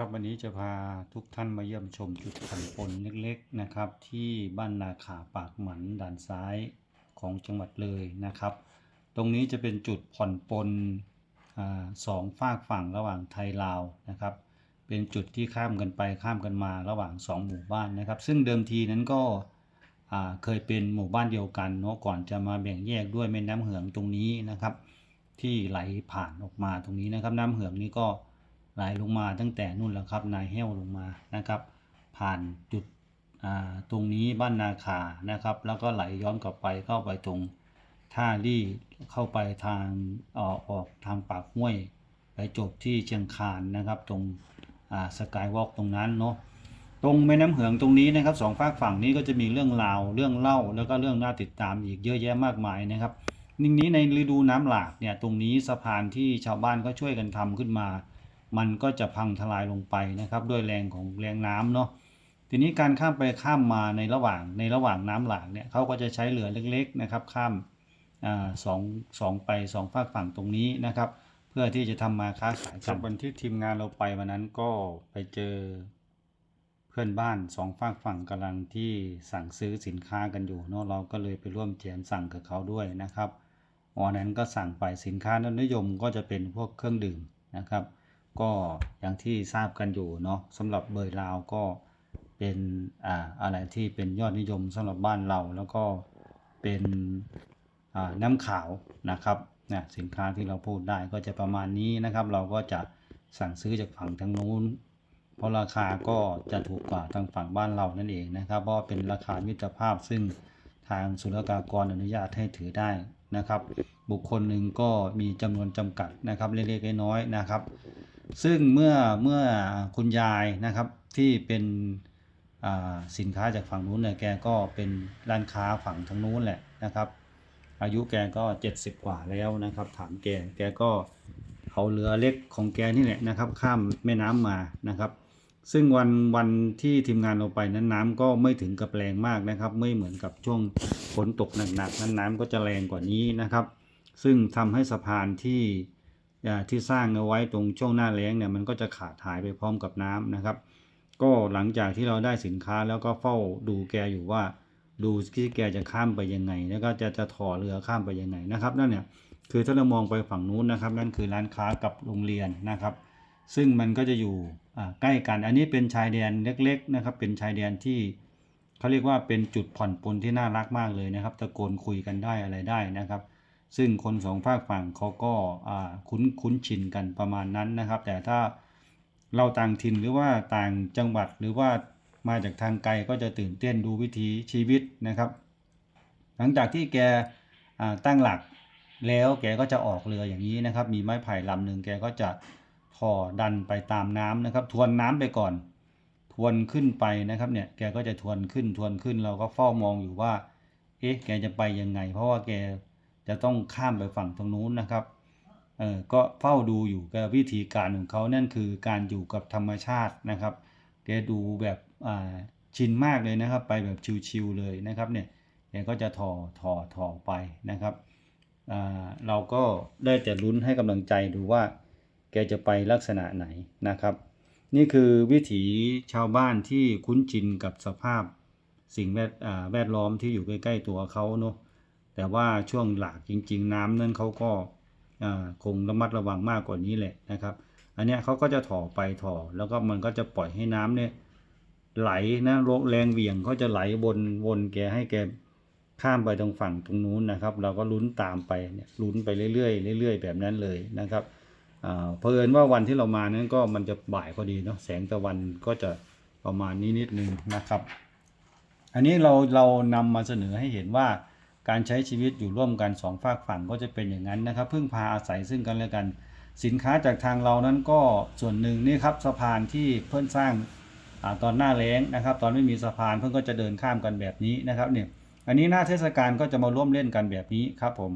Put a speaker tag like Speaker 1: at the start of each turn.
Speaker 1: ครับวันนี้จะพาทุกท่านมาเยี่ยมชมจุดผ่อนปลนเล็กๆนะครับ ที่บ้านนาขาปากหมันด่านซ้ายของจังหวัดเลยนะครับ ตรงนี้จะเป็นจุดผ่อนปลนอาสองฝากฝั่งระหว่างไทยลาวนะครับ เป็นจุดที่ข้ามกันไปข้ามกันมาระหว่างสองหมู่บ้านนะครับ ซึ่งเดิมทีนั้นก็อ่าเคยเป็นหมู่บ้านเดียวกันเนาะก่อนจะมาแบ่งแยกด้วยแม่น้ำเหืองตรงนี้นะครับ ที่ไหลผ่านออกมาตรงนี้นะครับ น้ำเหืองนี่ก็ ไหลลงมาตั้งแต่นู่นแล้วครับนายแห้วลงมานะครับ ผ่านจุดตรงนี้บ้านนาคานะครับ แล้วก็ไหลย้อนกลับไปเข้าไปตรงท่าลี่เข้าไปทางออกออกทางปากห้วย ไปจบที่เชียงคานนะครับ ตรงสกายวอล์กตรงนั้นเนาะตรงแม่น้ำเหืองตรงนี้นะครับสองฝากฝั่งนี้ก็จะมีเรื่องราวเรื่องเล่า แล้วก็เรื่องน่าติดตามอีกเยอะแยะมากมายนะครับนิ่งนี้ในฤดูน้ำหลากเนี่ยตรงนี้สะพานที่ชาวบ้านก็ช่วยกันทำขึ้นมา มันก็จะพังทลายลงไปนะครับ ด้วยแรงของแรงน้ำเนาะทีนี้การข้ามไปข้ามมาในระหว่างในระหว่างน้ำหลากเนี่ยเขาก็จะใช้เรือเล็กๆนะครับ ข้ามอ่าสองสองไปสองฝากฝั่งตรงนี้นะครับ เพื่อที่จะทำมาค้าขายกันวันที่ทีมงานเราไปวันนั้นก็ไปเจอเพื่อนบ้านสองฝากฝั่งกำลังที่สั่งซื้อสินค้ากันอยู่เนาะเราก็เลยไปร่วมแจมสั่งกับเขาด้วยนะครับวันนั้นก็สั่งไปสินค้ายอดนิยมก็จะเป็นพวกเครื่องดื่มนะครับ ก็อย่างที่ทราบกันอยู่เนาะสำหรับเบยลาวก็เป็นอ่าอะไรที่เป็นยอดนิยมสำหรับบ้านเราแล้วก็เป็นอ่าน้ำขาวนะครับนะสินค้าที่เราพูดได้ก็จะประมาณนี้นะครับ เราก็จะสั่งซื้อจากฝั่งทางนู้น เพราะราคาก็จะถูกกว่าทางฝั่งบ้านเรานั่นเองนะครับ เพราะเป็นราคามิตรภาพซึ่งทางศุลกากรอนุญาตให้ถือได้นะครับ บุคคลหนึ่งก็มีจำนวนจำกัดนะครับเล็กๆน้อยๆนะครับ ซึ่งเมื่อเมื่อคุณยายนะครับที่เป็นสินค้าจากฝั่งนู้นเนี่ยแกก็เป็นร้านค้าฝั่งทางนู้นแหละนะครับ อายุแกก็ 70 กว่าแล้วนะครับ ถามแกแกก็เอาเรือเล็กของแกนี่แหละนะครับ ข้ามแม่น้ำมานะครับ ซึ่งวันวันที่ทีมงานเราไปนั้นน้ำก็ไม่ถึงกับแรงมากนะครับ ไม่เหมือนกับช่วงฝนตกหนักๆนั้นน้ำก็จะแรงกว่านี้นะครับ ซึ่งทำให้สะพานที่ ที่สร้างเอาไว้ตรงช่วงหน้าแล้งเนี่ยมันก็จะขาดหายไปพร้อมกับน้ำนะครับ ก็หลังจากที่เราได้สินค้าแล้วก็เฝ้าดูแกอยู่ว่า ดูที่แกจะข้ามไปยังไง แล้วก็จะจะถอเรือข้ามไปยังไงนะครับนั่นเนี่ยคือถ้าเรามองไปฝั่งนู้นนะครับ นั่นคือร้านค้ากับโรงเรียนนะครับ ซึ่งมันก็จะอยู่ใกล้กัน อันนี้เป็นชายแดนเล็ก ๆ นะครับ เป็นชายแดนที่เขาเรียกว่าเป็นจุดผ่อนปลนที่น่ารักมากเลยนะครับ ตะโกนคุยกันได้อะไรได้นะครับ ซึ่งคนสองฝากฝั่งเขาก็คุ้นคุ้นชินกันประมาณนั้นนะครับ แต่ถ้าเราต่างถิ่นหรือว่าต่างจังหวัดหรือว่ามาจากทางไกลก็จะตื่นเต้นดูวิถีชีวิตนะครับ หลังจากที่แกตั้งหลักแล้วแกก็จะออกเรืออย่างนี้นะครับ มีไม้ไผ่ลำหนึ่งแกก็จะถอดันไปตามน้ำนะครับ ทวนน้ำไปก่อน ทวนขึ้นไปนะครับเนี่ยแกก็จะทวนขึ้นทวนขึ้นเราก็เฝ้ามองอยู่ว่า เอ๊ะแกจะไปยังไง เพราะว่าแก จะต้องข้ามไปฝั่งตรงนู้นนะครับเออก็เฝ้าดูอยู่แกวิธีการของเขานั่นคือการอยู่กับธรรมชาตินะครับแกดูแบบอ่าชินมากเลยนะครับ ไปแบบชิวๆเลยนะครับเนี่ยแกก็จะถอถอถอไปนะครับอ่าเราก็ได้แต่ลุ้นให้กำลังใจดูว่า แกจะไปลักษณะไหนนะครับ นี่คือวิถีชาวบ้านที่คุ้นชินกับสภาพสิ่งแวดแวดล้อมที่อยู่ใกล้ ๆ ตัวเขาเนาะ แต่ว่าช่วงหลากจริง ๆ น้ำนั่นเขาก็คงระมัดระวังมากกว่านี้แหละนะครับ อันนี้เขาก็จะถ่อไปถ่อแล้วก็มันก็จะปล่อยให้น้ำเนี่ยไหลนะแรงเหวี่ยงเขาจะไหลวนวนแกให้แกข้ามไปตรงฝั่งตรงนู้นนะครับ เราก็ลุ้นตามไปเนี่ยลุ้นไปเรื่อยๆเรื่อยๆ แบบนั้นเลยนะครับเผอิญว่าวันที่เรามานั้นก็มันจะบ่ายพอดีเนาะแสงตะวันก็จะประมาณนี้นิดนึงนะครับ อันนี้เราเรานำมาเสนอให้เห็นว่า การใช้ชีวิตอยู่ร่วมกันสองฝากฝั่งก็จะเป็นอย่างนั้นนะครับพึ่งพาอาศัยซึ่งกันและกัน สินค้าจากทางเรานั้นก็ส่วนหนึ่งนี่ครับสะพานที่เพิ่นสร้างอตอนหน้าแล้งนะครับ ตอนไม่มีสะพานเพิ่นก็จะเดินข้ามกันแบบนี้นะครับเนี่ยอันนี้หน้าเทศกาลก็จะมาร่วมเล่นกันแบบนี้ครับผม